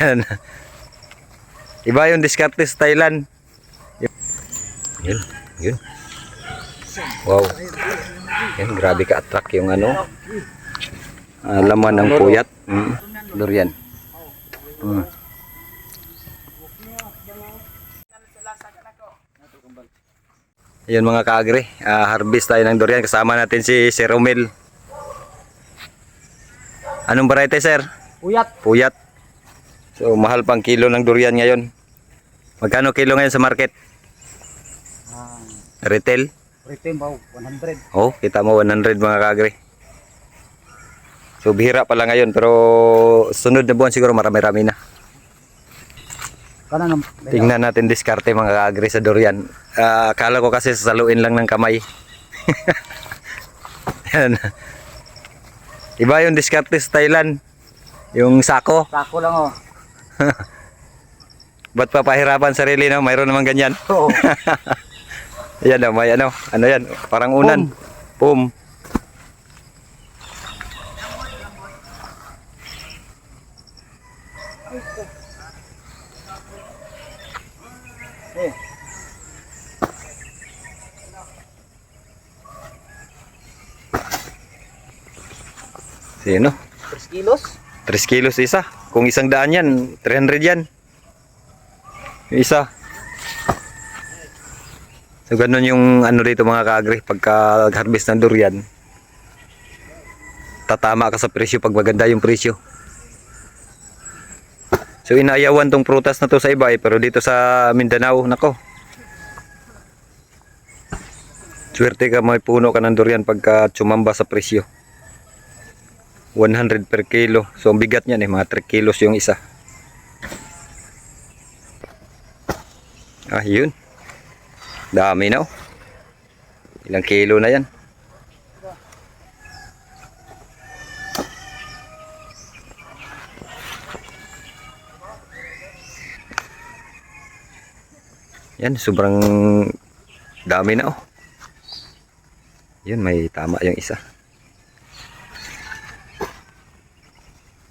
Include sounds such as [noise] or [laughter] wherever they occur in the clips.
Yan. Iba yung diskarte sa Thailand. Yun, yun. Wow. Yan, grabe ka-attract yung ano. ah, laman ng puyat. Mm. Durian. Mm. Yun mga kaagri, ah, harvest tayo ng durian. Kasama natin si Sir Romel. Anong variety sir? Uyat. Puyat. So mahal pang kilo ng durian ngayon. Magkano kilo ngayon sa market? Ah, Retail? Retail ba? 100. Oh, kita mo 100 mga kagre. So bihira pala ngayon pero sunod na buwan siguro marami-rami na. Tingnan natin diskarte mga kagre sa durian. Ah, akala ko kasi sasaluin lang ng kamay. Yan. [laughs] Iba yung diskarte sa Thailand. Yung sako. Sako lang oh. [laughs] Ba't papahirapan sarili no? Mayroon naman ganyan. Oo. [laughs] Yan o, may ano, ano yan, parang unan. Pum. Eh, Sino? 3 kilos. 3 kilos isa. Kung isang daan yan, 300 yan. Isa. So ganun yung ano dito mga kaagri pagka harvest ng durian. Tatama ka sa presyo pag maganda yung presyo. So inaayawan tong prutas na to sa iba eh, pero dito sa Mindanao, nako. Swerte ka may puno ka ng durian pagka tsumamba sa presyo. 100 per kilo. So ang bigat niyan eh, mga 3 kilos yung isa. Ah, yun. Dami na oh. Ilang kilo na yan. Yan, sobrang dami na oh. Yun, may tama yung isa.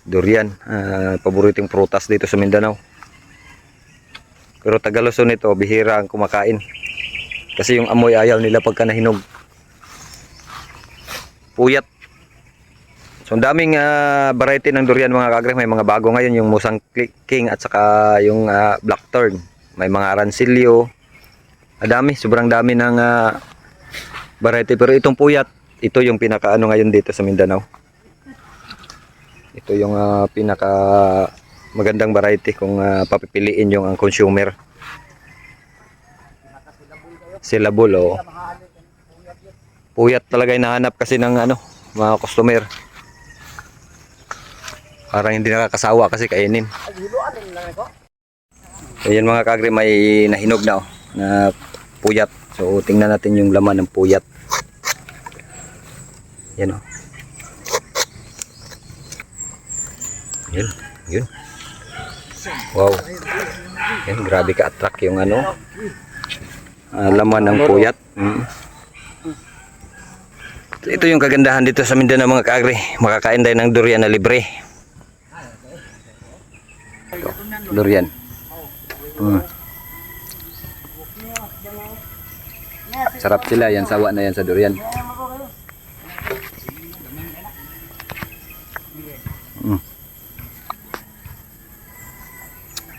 Durian, ah, paboritong prutas dito sa Mindanao. Pero Tagaluson ito, bihira ang kumakain. Kasi yung amoy ayaw nila pagka nahinog. Puyat. So daming ah, variety ng durian mga kagre. May mga bago ngayon yung Musang King at saka yung ah, Blackthorn. May mga Arancilio. Madami, sobrang dami ng ah, variety. Pero itong puyat, ito yung pinakaano ngayon dito sa Mindanao. Ito yung ah, pinaka magandang variety kung ah, papipiliin yung ang consumer. Silabul o. Puyat talaga hinahanap kasi ng ano, mga customer. Parang hindi nakakasawa kasi kainin. Ayan mga kagre may nahinog na oh, na puyat. So tingnan natin yung laman ng puyat. Yan oh. Yun, yun. Wow. Yan, grabe ka-attract yung ano. ah, laman ng puyat. Mm. Ito yung kagandahan dito sa Mindanao mga kagre. Makakain tayo ng durian na libre. Ito, durian. Mm. Sarap sila yan, sawa na yan sa durian. Mm.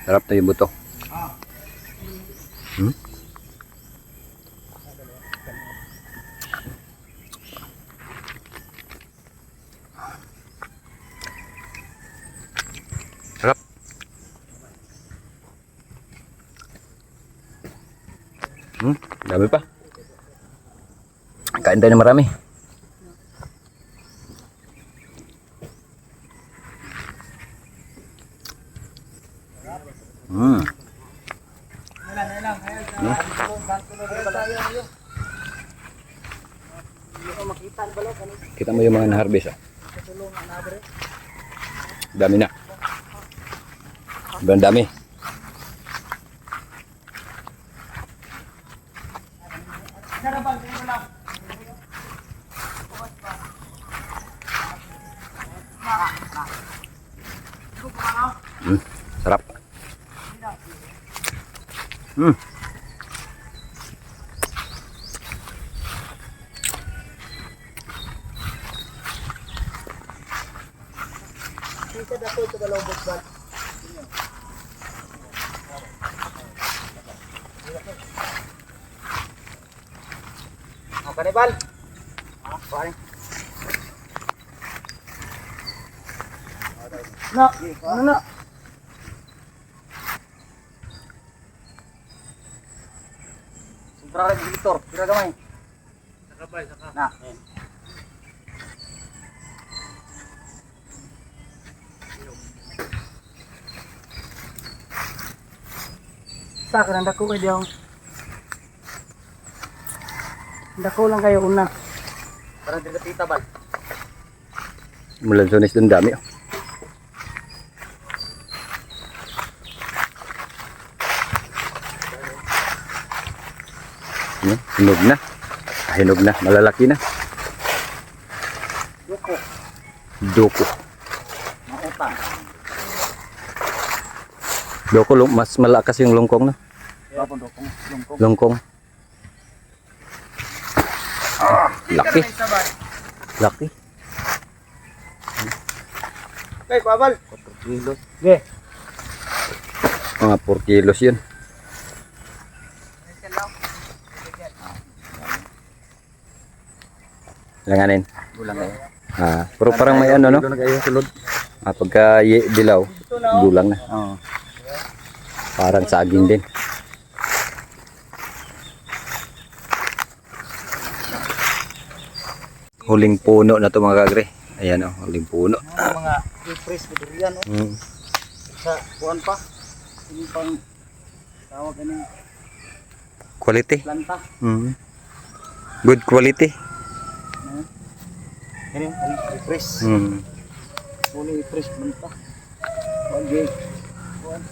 Sarap na yung buto. Hmm? Sarap. Hmm, dami pa. Kain tayo ng marami. Hmm. Kita mo yung mga na-harvest ah. Dami na. Sobrang dami. Sarap. Hmm. Kita dako ito kalobot ba? Oh, kanibal. Ah, pare. Na, ano Sobra rin Victor, kira gamay. Sakabay, saka. Na. Sa akin, dako kayo diyan. Dako lang kayo una. Parang dito tita bal. Mulan sunis dun dami. oh. Hmm, hinog na. Ah, Hinog na. Malalaki na. Doko, Doko. mautang. Doko, mas malakas yung lungkong na. Lungkong. Lungkong. Laki. Laki. Kay, babal. 4 kilos. Ge. Mga 4 kilos yun. Langanin. Gulang kayo. Ah, pero parang may ano no? Gulang kayo, sulod. Ah, pagka dilaw, gulang na. Oo. Parang saging din. Huling puno na to mga kagre. Ayan oh, huling puno. Mga mga i-press ko durian, oh. Mm. Sa kuwan pa. Ini pang tawag kaning Quality. planta. Mm. Good quality. Ini, ini i-press. Mm. Muli i-press planta. Okay. Kuwan.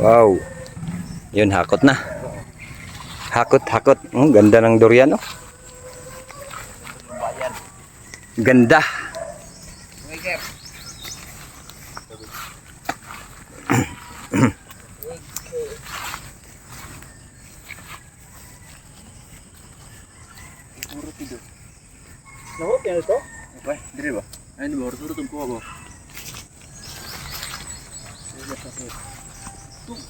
Wow. Yun, hakot na. Hakot, hakot. Mm, ganda ng durian, oh. Ganda. Nahot [clears throat] yan ito? Apa? Diri ba? Ay, di ba? Harus urut ko ba? Parang kapi ang dako. Kuwan na.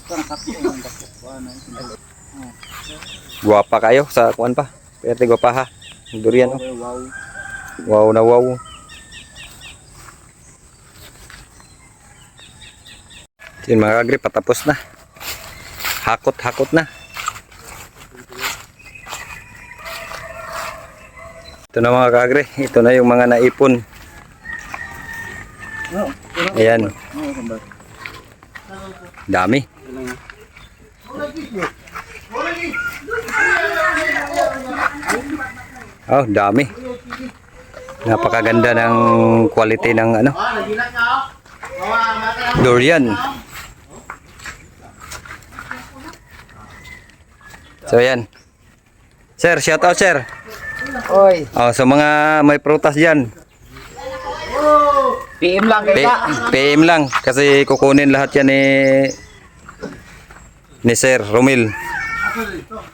Guwapa kayo sa kuan pa. Pwede guwapa ha. Durian, oh. Wow. Wow na wow. Yun mga patapos na. Hakot, hakot na. Ito na mga kagre, ito na yung mga naipon. Ayan, dami. Oh, dami. Napakaganda ng quality ng ano. Durian. So yan. Sir, shout out sir. Oy, Oh, sa mga may prutas diyan. PM lang P- PM lang kasi kukunin lahat yan ni ni Sir Romil.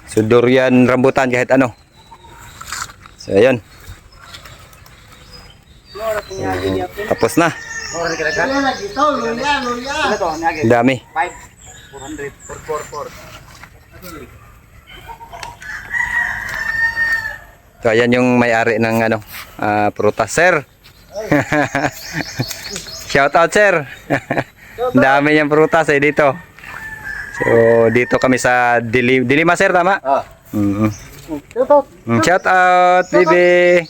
So durian rambutan kahit ano. So ayan. Tapos na. Dami. 5 400 444. So ayan yung may-ari ng ano, ah, prutas. Sir. [laughs] Shout out sir. [laughs] Dami niyang prutas eh dito. So dito kami sa Dilim Dilima sir tama? Ah. Mm. Ito. Mm, Shout out, baby.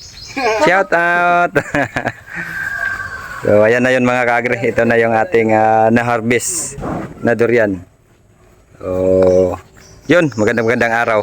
Shout out. [laughs] so, ayan na yun mga kagre. Ito na yung ating ah, na-harvest na durian. So, yun. Magandang magandang araw.